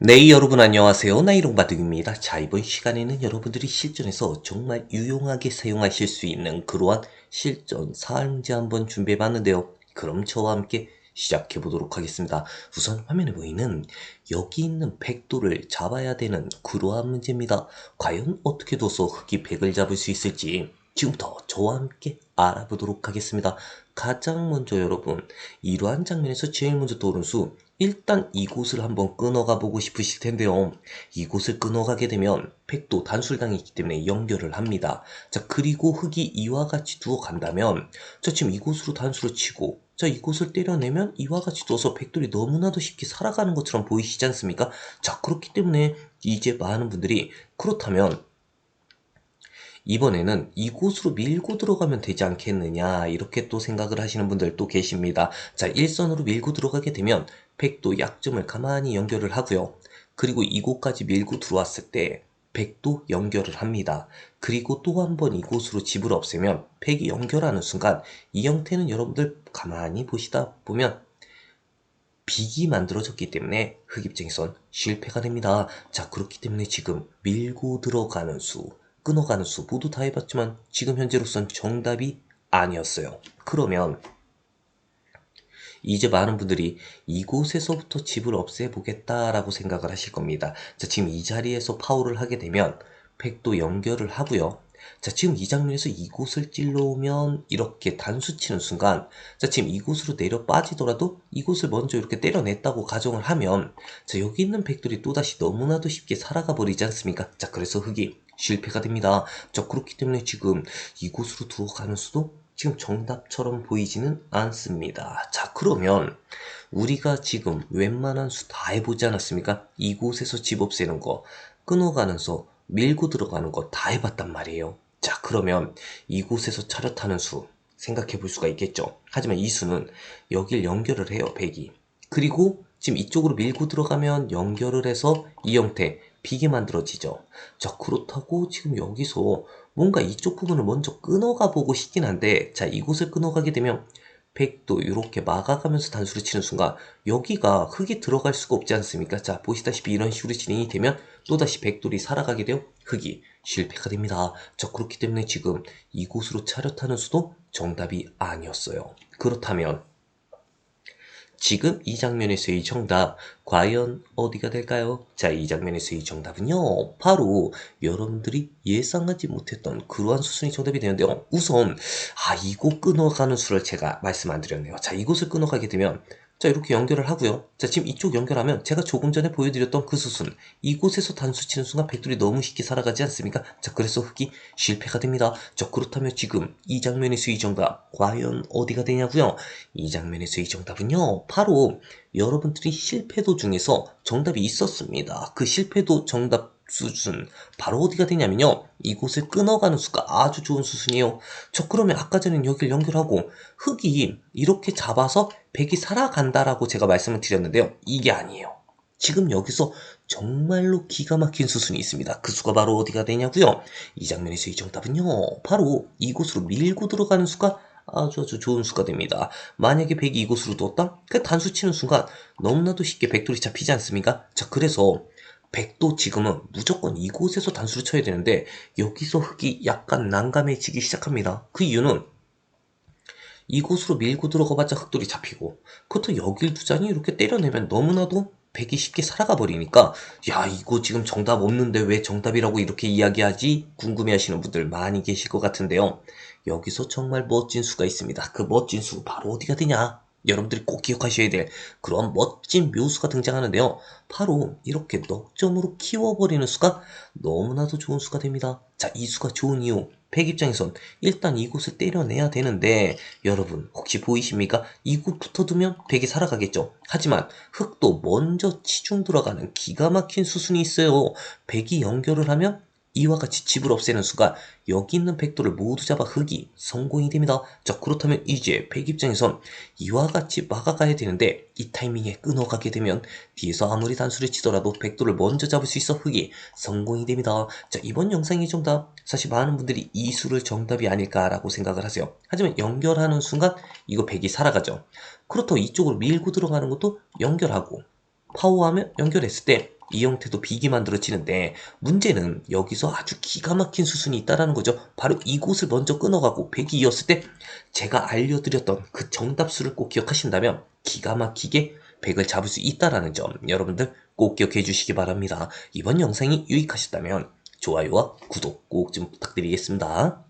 네, 여러분 안녕하세요. 나이롱바둑입니다. 자, 이번 시간에는 여러분들이 실전에서 정말 유용하게 사용하실 수 있는 그러한 실전 사항제 한번 준비해 봤는데요. 그럼 저와 함께 시작해 보도록 하겠습니다. 우선 화면에 보이는 여기 있는 백도를 잡아야 되는 그러한 문제입니다. 과연 어떻게 둬서 흑이 백을 잡을 수 있을지 지금부터 저와 함께 알아보도록 하겠습니다. 가장 먼저 여러분, 이러한 장면에서 제일 먼저 떠오른 수, 일단 이곳을 한번 끊어가 보고 싶으실 텐데요. 이곳을 끊어가게 되면 백도 단술당이기 때문에 연결을 합니다. 자, 그리고 흑이 이와 같이 두어 간다면, 자, 지금 이곳으로 단수를 치고, 자, 이곳을 때려내면 이와 같이 두어서 백돌이 너무나도 쉽게 살아가는 것처럼 보이시지 않습니까? 자, 그렇기 때문에 이제 많은 분들이 그렇다면 이번에는 이곳으로 밀고 들어가면 되지 않겠느냐 이렇게 또 생각을 하시는 분들도 계십니다. 자 일선으로 밀고 들어가게 되면 백도 약점을 가만히 연결을 하고요. 그리고 이곳까지 밀고 들어왔을 때 백도 연결을 합니다. 그리고 또 한 번 이곳으로 집을 없애면 백이 연결하는 순간 이 형태는 여러분들 가만히 보시다 보면 빅이 만들어졌기 때문에 흑 입장에선 실패가 됩니다. 자 그렇기 때문에 지금 밀고 들어가는 수 끊어가는 수 모두 다 해봤지만 지금 현재로선 정답이 아니었어요. 그러면 이제 많은 분들이 이곳에서부터 집을 없애보겠다라고 생각을 하실 겁니다. 자, 지금 이 자리에서 파울을 하게 되면 팩도 연결을 하고요. 자, 지금 이 장면에서 이곳을 찔러오면 이렇게 단수 치는 순간, 자, 지금 이곳으로 내려 빠지더라도 이곳을 먼저 이렇게 때려냈다고 가정을 하면, 자, 여기 있는 백들이 또다시 너무나도 쉽게 살아가 버리지 않습니까? 자, 그래서 흑이 실패가 됩니다. 자, 그렇기 때문에 지금 이곳으로 들어가는 수도 지금 정답처럼 보이지는 않습니다. 자, 그러면 우리가 지금 웬만한 수 다 해보지 않았습니까? 이곳에서 집 없애는 거, 끊어가는 수, 밀고 들어가는 거 다 해봤단 말이에요. 자, 그러면 이곳에서 차렷하는 수 생각해 볼 수가 있겠죠. 하지만 이 수는 여길 연결을 해요, 백이. 그리고 지금 이쪽으로 밀고 들어가면 연결을 해서 이 형태, 비게 만들어지죠. 자, 그렇다고 지금 여기서 뭔가 이쪽 부분을 먼저 끊어가 보고 싶긴 한데, 자, 이곳을 끊어가게 되면 백도 이렇게 막아가면서 단수를 치는 순간 여기가 흙이 들어갈 수가 없지 않습니까? 자 보시다시피 이런 식으로 진행이 되면 또다시 백돌이 살아가게 되어 흙이 실패가 됩니다. 자 그렇기 때문에 지금 이곳으로 차렷하는 수도 정답이 아니었어요. 그렇다면 지금 이 장면에서의 정답 과연 어디가 될까요? 자, 이 장면에서의 정답은요. 바로 여러분들이 예상하지 못했던 그러한 수순이 정답이 되는데요. 우선 아, 이곳 끊어가는 수를 제가 말씀 안 드렸네요. 자, 이곳을 끊어가게 되면 자 이렇게 연결을 하고요. 자 지금 이쪽 연결하면 제가 조금 전에 보여드렸던 그 수순 이곳에서 단수 치는 순간 백돌이 너무 쉽게 살아가지 않습니까? 자 그래서 흑이 실패가 됩니다. 자 그렇다면 지금 이 장면에서 이 정답 과연 어디가 되냐고요? 이 장면에서 이 정답은요 바로 여러분들이 실패도 중에서 정답이 있었습니다. 그 실패도 정답 수준 바로 어디가 되냐면요. 이곳을 끊어가는 수가 아주 좋은 수순이에요. 저 그러면 아까 전에 여기를 연결하고 흙이 이렇게 잡아서 백이 살아간다라고 제가 말씀을 드렸는데요. 이게 아니에요. 지금 여기서 정말로 기가 막힌 수순이 있습니다. 그 수가 바로 어디가 되냐고요? 이 장면에서 이 정답은요. 바로 이곳으로 밀고 들어가는 수가 아주 아주 좋은 수가 됩니다. 만약에 백이 이곳으로 뒀다? 그 단수 치는 순간 너무나도 쉽게 백돌이 잡히지 않습니까? 자, 그래서 백도 지금은 무조건 이곳에서 단수를 쳐야 되는데 여기서 흙이 약간 난감해지기 시작합니다. 그 이유는 이곳으로 밀고 들어가봤자 흑돌이 잡히고 그것도 여길 두 장이 이렇게 때려내면 너무나도 백이 쉽게 살아가 버리니까 야 이거 지금 정답 없는데 왜 정답이라고 이렇게 이야기하지? 궁금해 하시는 분들 많이 계실 것 같은데요. 여기서 정말 멋진 수가 있습니다. 그 멋진 수 바로 어디가 되냐 여러분들이 꼭 기억하셔야 될 그런 멋진 묘수가 등장하는데요. 바로 이렇게 넉점으로 키워버리는 수가 너무나도 좋은 수가 됩니다. 자, 이 수가 좋은 이유. 백 입장에선 일단 이곳을 때려내야 되는데 여러분 혹시 보이십니까? 이곳 붙어두면 백이 살아가겠죠. 하지만 흙도 먼저 치중 들어가는 기가 막힌 수순이 있어요. 백이 연결을 하면 이와 같이 집을 없애는 수가 여기 있는 백도를 모두 잡아 흑이 성공이 됩니다. 자 그렇다면 이제 백 입장에선 이와 같이 막아가야 되는데 이 타이밍에 끊어가게 되면 뒤에서 아무리 단수를 치더라도 백도를 먼저 잡을 수 있어 흑이 성공이 됩니다. 자 이번 영상의 정답 사실 많은 분들이 이 수를 정답이 아닐까라고 생각을 하세요. 하지만 연결하는 순간 이거 백이 살아가죠. 그렇다고 이쪽으로 밀고 들어가는 것도 연결하고 파워하면 연결했을 때 이 형태도 빅이 만들어지는데 문제는 여기서 아주 기가 막힌 수순이 있다라는 거죠. 바로 이곳을 먼저 끊어가고 100이 이었을 때 제가 알려드렸던 그 정답수를 꼭 기억하신다면 기가 막히게 100을 잡을 수 있다라는 점 여러분들 꼭 기억해 주시기 바랍니다. 이번 영상이 유익하셨다면 좋아요와 구독 꼭 좀 부탁드리겠습니다.